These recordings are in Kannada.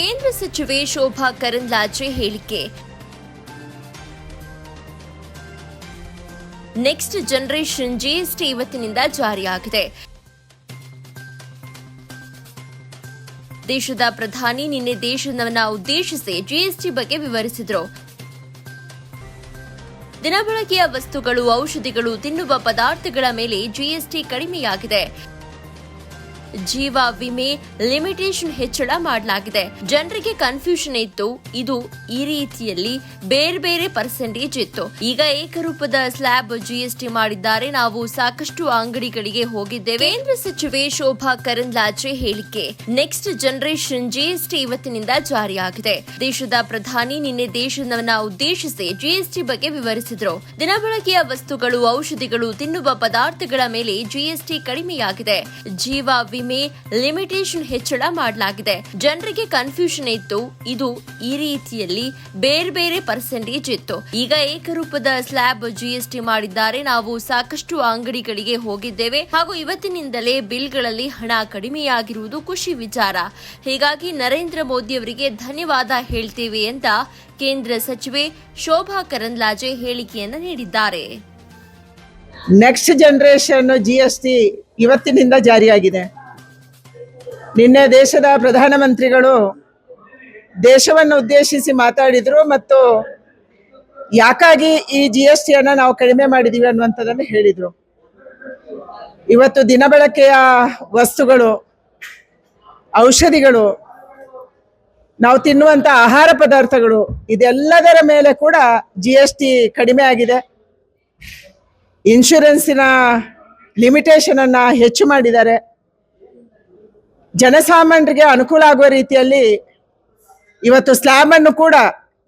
ಕೇಂದ್ರ ಸಚಿವೆ ಶೋಭಾ ಕರಂದ್ಲಾಜೆ ಹೇಳಿಕೆ. ನೆಕ್ಸ್ಟ್ ಜನರೇಷನ್ ಜಿಎಸ್ಟಿ ಇವತ್ತಿನಿಂದ ಜಾರಿಯಾಗಿದೆ. ದೇಶದ ಪ್ರಧಾನಿ ನಿನ್ನೆ ದೇಶವನ್ನ ಉದ್ದೇಶಿಸಿ ಜಿಎಸ್ಟಿ ಬಗ್ಗೆ ವಿವರಿಸಿದರು. ದಿನಬಳಕೆಯ ವಸ್ತುಗಳು, ಔಷಧಿಗಳು, ತಿನ್ನುವ ಪದಾರ್ಥಗಳ ಮೇಲೆ ಜಿಎಸ್ಟಿ ಕಡಿಮೆಯಾಗಿದೆ. ಜೀವ ವಿಮೆ ಲಿಮಿಟೇಷನ್ ಹೆಚ್ಚಳ ಮಾಡಲಾಗಿದೆ. ಜನರಿಗೆ ಕನ್ಫ್ಯೂಷನ್ ಇತ್ತು. ಇದು ಈ ರೀತಿಯಲ್ಲಿ ಬೇರೆ ಬೇರೆ ಪರ್ಸೆಂಟೇಜ್ ಇತ್ತು. ಈಗ ಏಕರೂಪದ ಸ್ಲ್ಯಾಬ್ ಜಿಎಸ್ಟಿ ಮಾಡಿದ್ದಾರೆ. ನಾವು ಸಾಕಷ್ಟು ಅಂಗಡಿಗಳಿಗೆ ಹೋಗಿದ್ದೇವೆ. ಕೇಂದ್ರ ಸಚಿವೆ ಶೋಭಾ ಕರಂದ್ಲಾಜೆ ಹೇಳಿಕೆ. ನೆಕ್ಸ್ಟ್ ಜನರೇಷನ್ ಜಿಎಸ್ಟಿ ಇವತ್ತಿನಿಂದ ಜಾರಿಯಾಗಿದೆ. ದೇಶದ ಪ್ರಧಾನಿ ನಿನ್ನೆ ದೇಶವನ್ನ ಉದ್ದೇಶಿಸಿ ಜಿಎಸ್ಟಿ ಬಗ್ಗೆ ವಿವರಿಸಿದರು. ದಿನಬಳಕೆಯ ವಸ್ತುಗಳು, ಔಷಧಿಗಳು, ತಿನ್ನುವ ಪದಾರ್ಥಗಳ ಮೇಲೆ ಜಿಎಸ್ಟಿ ಕಡಿಮೆಯಾಗಿದೆ. ಜೀವ ವಿಮೆ ಲಿಮಿಟೇಷನ್ ಹೆಚ್ಚಳ ಮಾಡಲಾಗಿದೆ. ಜನರಿಗೆ ಕನ್ಫ್ಯೂಷನ್ ಇತ್ತು. ಇದು ಈ ರೀತಿಯಲ್ಲಿ ಬೇರೆ ಬೇರೆ ಪರ್ಸೆಂಟೇಜ್ ಇತ್ತು. ಈಗ ಏಕರೂಪದ ಸ್ಲ್ಯಾಬ್ ಜಿಎಸ್ಟಿ ಮಾಡಿದ್ದಾರೆ. ನಾವು ಸಾಕಷ್ಟು ಅಂಗಡಿಗಳಿಗೆ ಹೋಗಿದ್ದೇವೆ. ಹಾಗೂ ಇವತ್ತಿನಿಂದಲೇ ಬಿಲ್ಗಳಲ್ಲಿ ಹಣ ಕಡಿಮೆಯಾಗಿರುವುದು ಖುಷಿ ವಿಚಾರ. ಹೀಗಾಗಿ ನರೇಂದ್ರ ಮೋದಿ ಅವರಿಗೆ ಧನ್ಯವಾದ ಹೇಳ್ತೇವೆ ಅಂತ ಕೇಂದ್ರ ಸಚಿವೆ ಶೋಭಾ ಕರಂದ್ಲಾಜೆ ಹೇಳಿಕೆಯನ್ನು ನೀಡಿದ್ದಾರೆ. Next generation G S T ಇವತ್ತಿನಿಂದ ಜಾರಿಯಾಗಿದೆ. ನಿನ್ನೆ ದೇಶದ ಪ್ರಧಾನಮಂತ್ರಿಗಳು ದೇಶವನ್ನು ಉದ್ದೇಶಿಸಿ ಮಾತಾಡಿದರು ಮತ್ತು ಯಾಕಾಗಿ ಈ ಜಿ ಎಸ್ ಟಿಯನ್ನು ನಾವು ಕಡಿಮೆ ಮಾಡಿದ್ದೀವಿ ಅನ್ನುವಂಥದ್ದನ್ನು ಹೇಳಿದರು. ಇವತ್ತು ದಿನಬಳಕೆಯ ವಸ್ತುಗಳು, ಔಷಧಿಗಳು, ನಾವು ತಿನ್ನುವಂಥ ಆಹಾರ ಪದಾರ್ಥಗಳು, ಇದೆಲ್ಲದರ ಮೇಲೆ ಕೂಡ ಜಿ ಎಸ್ ಟಿ ಕಡಿಮೆ ಆಗಿದೆ. ಇನ್ಶೂರೆನ್ಸಿನ ಲಿಮಿಟೇಷನ್ ಅನ್ನ ಹೆಚ್ಚು ಮಾಡಿದ್ದಾರೆ. ಜನಸಾಮಾನ್ಯರಿಗೆ ಅನುಕೂಲ ಆಗುವ ರೀತಿಯಲ್ಲಿ ಇವತ್ತು ಸ್ಲ್ಯಾಬ್ ಅನ್ನು ಕೂಡ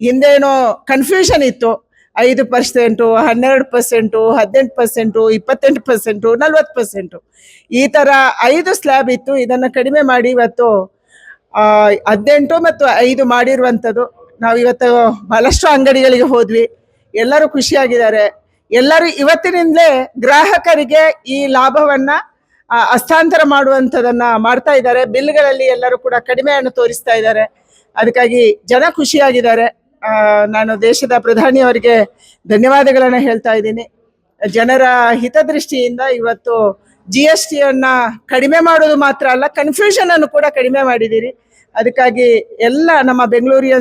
ಹಿಂದೇನೋ ಕನ್ಫ್ಯೂಷನ್ ಇತ್ತು. ಐದು ಪರ್ಸೆಂಟು ಹನ್ನೆರಡು ಪರ್ಸೆಂಟು ಹದಿನೆಂಟು ಪರ್ಸೆಂಟು ಇಪ್ಪತ್ತೆಂಟು ಪರ್ಸೆಂಟು ನಲ್ವತ್ತು ಪರ್ಸೆಂಟು ಈ ಥರ ಐದು ಸ್ಲ್ಯಾಬ್ ಇತ್ತು. ಇದನ್ನು ಕಡಿಮೆ ಮಾಡಿ ಇವತ್ತು ಹದಿನೆಂಟು ಮತ್ತು ಐದು ಮಾಡಿರುವಂಥದ್ದು. ನಾವು ಇವತ್ತು ಬಹಳಷ್ಟು ಅಂಗಡಿಗಳಿಗೆ ಹೋದ್ವಿ. ಎಲ್ಲರೂ ಖುಷಿಯಾಗಿದ್ದಾರೆ. ಎಲ್ಲರೂ ಇವತ್ತಿನಿಂದಲೇ ಗ್ರಾಹಕರಿಗೆ ಈ ಲಾಭವನ್ನ ಹಸ್ತಾಂತರ ಮಾಡುವಂಥದನ್ನ ಮಾಡ್ತಾ ಇದ್ದಾರೆ. ಬಿಲ್ಗಳಲ್ಲಿ ಎಲ್ಲರೂ ಕೂಡ ಕಡಿಮೆಯನ್ನು ತೋರಿಸ್ತಾ ಇದ್ದಾರೆ. ಅದಕ್ಕಾಗಿ ಜನ ಖುಷಿಯಾಗಿದ್ದಾರೆ. ನಾನು ದೇಶದ ಪ್ರಧಾನಿಯವರಿಗೆ ಧನ್ಯವಾದಗಳನ್ನು ಹೇಳ್ತಾ ಇದ್ದೀನಿ. ಜನರ ಹಿತದೃಷ್ಟಿಯಿಂದ ಇವತ್ತು ಜಿ ಎಸ್ ಟಿಯನ್ನ ಕಡಿಮೆ ಮಾಡೋದು ಮಾತ್ರ ಅಲ್ಲ ಕನ್ಫ್ಯೂಷನ್ ಅನ್ನು ಕೂಡ ಕಡಿಮೆ ಮಾಡಿದ್ದೀರಿ. ಅದಕ್ಕಾಗಿ ಎಲ್ಲ ನಮ್ಮ ಬೆಂಗಳೂರಿನ